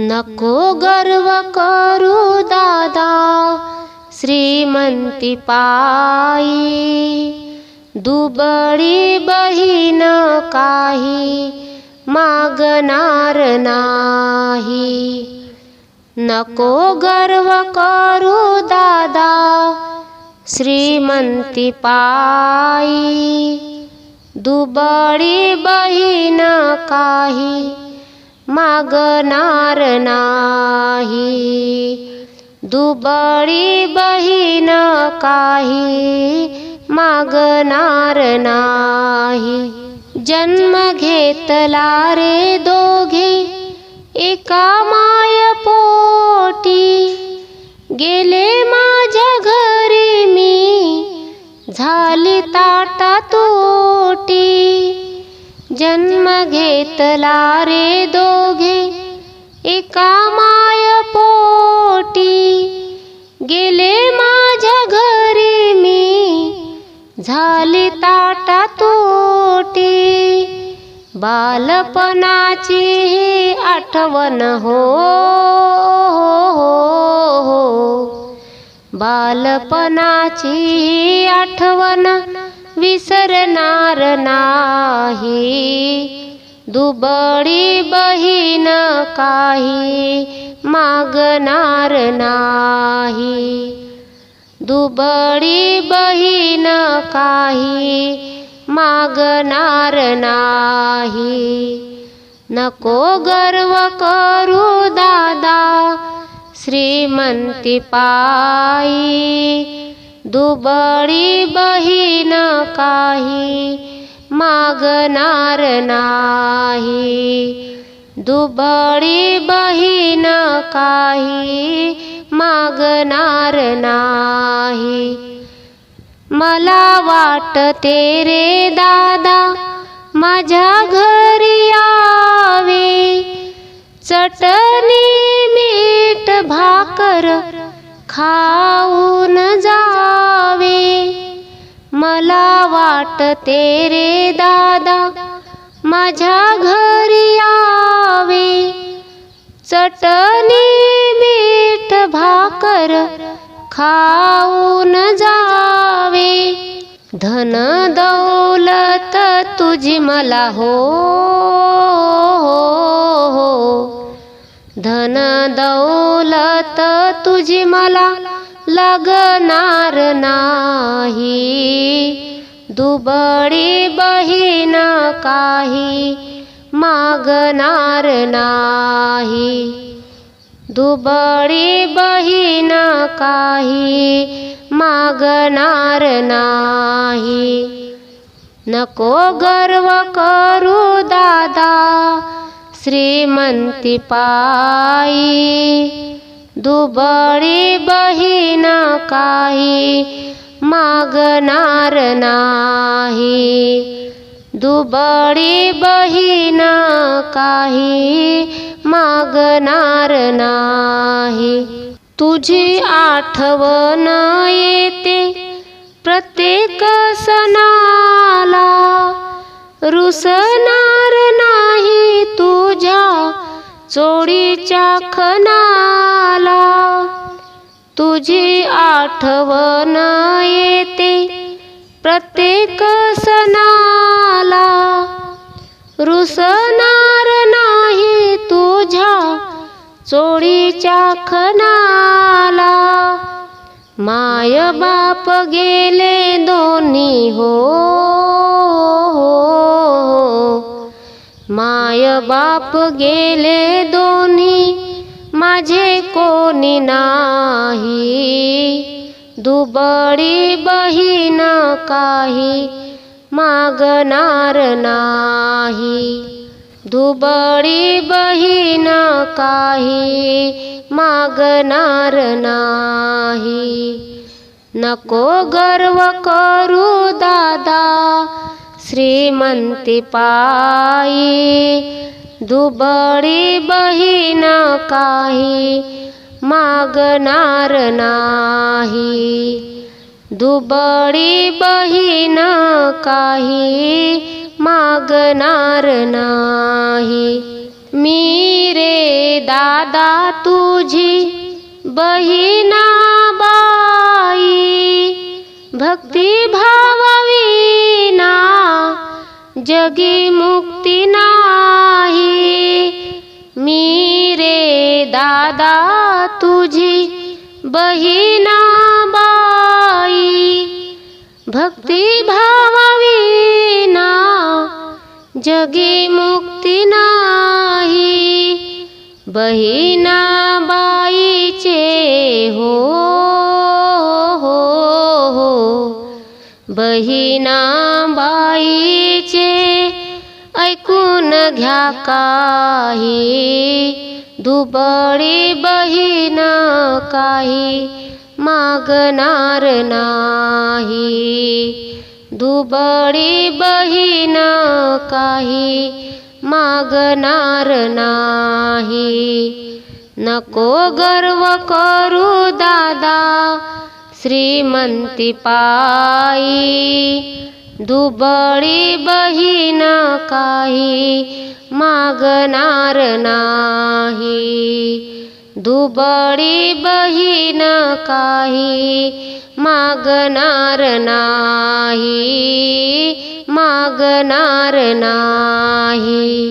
नको गर्व करू दादा श्रीमंती पायी. दुबळी बहीण काही मागणार नाही. नको गर्व करू दादा श्रीमंती पायी. दुबळी बहीण काही मागणार नाही. दुबळी बहीण काही मागणार नाही. जन्म घेतला रे दोघे एका माय पोटी गेले माझ्या घरी मी झाली ताटात जन्म घेतला रे दोघे. एका माय पोटी गेले माझ्या घरी मी. झाली ताटा तोटी. बालपणाची ही आठवण हो, हो, हो. बालपणाची आठवण विसरणार काही दुबळी बहीण काही मागणार नाही। दुबळी बहीण काही मागणार नाही। नको गर्व करू दादा श्रीमंती पायी। दुबळी बहीण काही मागणार नाही. दुबळी बहीण काही मागणार नाही. मला वाटते रे दादा माझ्या घरी यावे. चटणी मीठ भाकर खाऊन जा. वाटते तेरे दादा माझ्या घरी यावे. चटणी मीठ भाकर खाऊन जावे. धन दौलत तुझी मला हो. धन दौलत तुझी मला लागणार नाही. दुबळी बहीण काही मागणार नाही. दुबळी बहीण काही मागणार नाही. नको गर्व करू दादा श्रीमंती पायी. दुबळी बहीण काही मागणार नाही. दुबळी बहीण काही मागणार नाही. तुझी आठवण येते प्रत्येक सणाला. रुसणार नाही तुझ्या चोळीच्या खनाला तुझी आठवण येते प्रत्येक सणाला. रुसणार नाही तुझ्या चोळीच्या खणाला. माय बाप गेले दोन्ही हो. माय बाप गेले दोन माझे कोणी नाही. दुबळी बहीण काही मागणार नाही. दुबळी बहीण काही मागणार नाही. नको गर्व करू दादा श्रीमंती पायी. दुबळी बहीण काही मागणार नाही. दुबळी बहीण काही मागणार नाही. मी रे दादा तुझी बहिणा बाई भक्ती भावविना जगी मुक्ती ना मी रे दादा तुझी बहिणा बाई भक्ती भावाविना जगी मुक्ती नाही. बहिणा बाईचे हो हो हो. बहिणा बाईचे ऐकून घ्या काही. दुबळी बहीण काही मागणार नाही. दुबळी बहीण काही मागणार नाही. नको गर्व करू दादा श्रीमंती पायी. दुबळी बहीण काही मागणार नाही. दुबळी बहीण काही मागणार नाही मागणार नाही.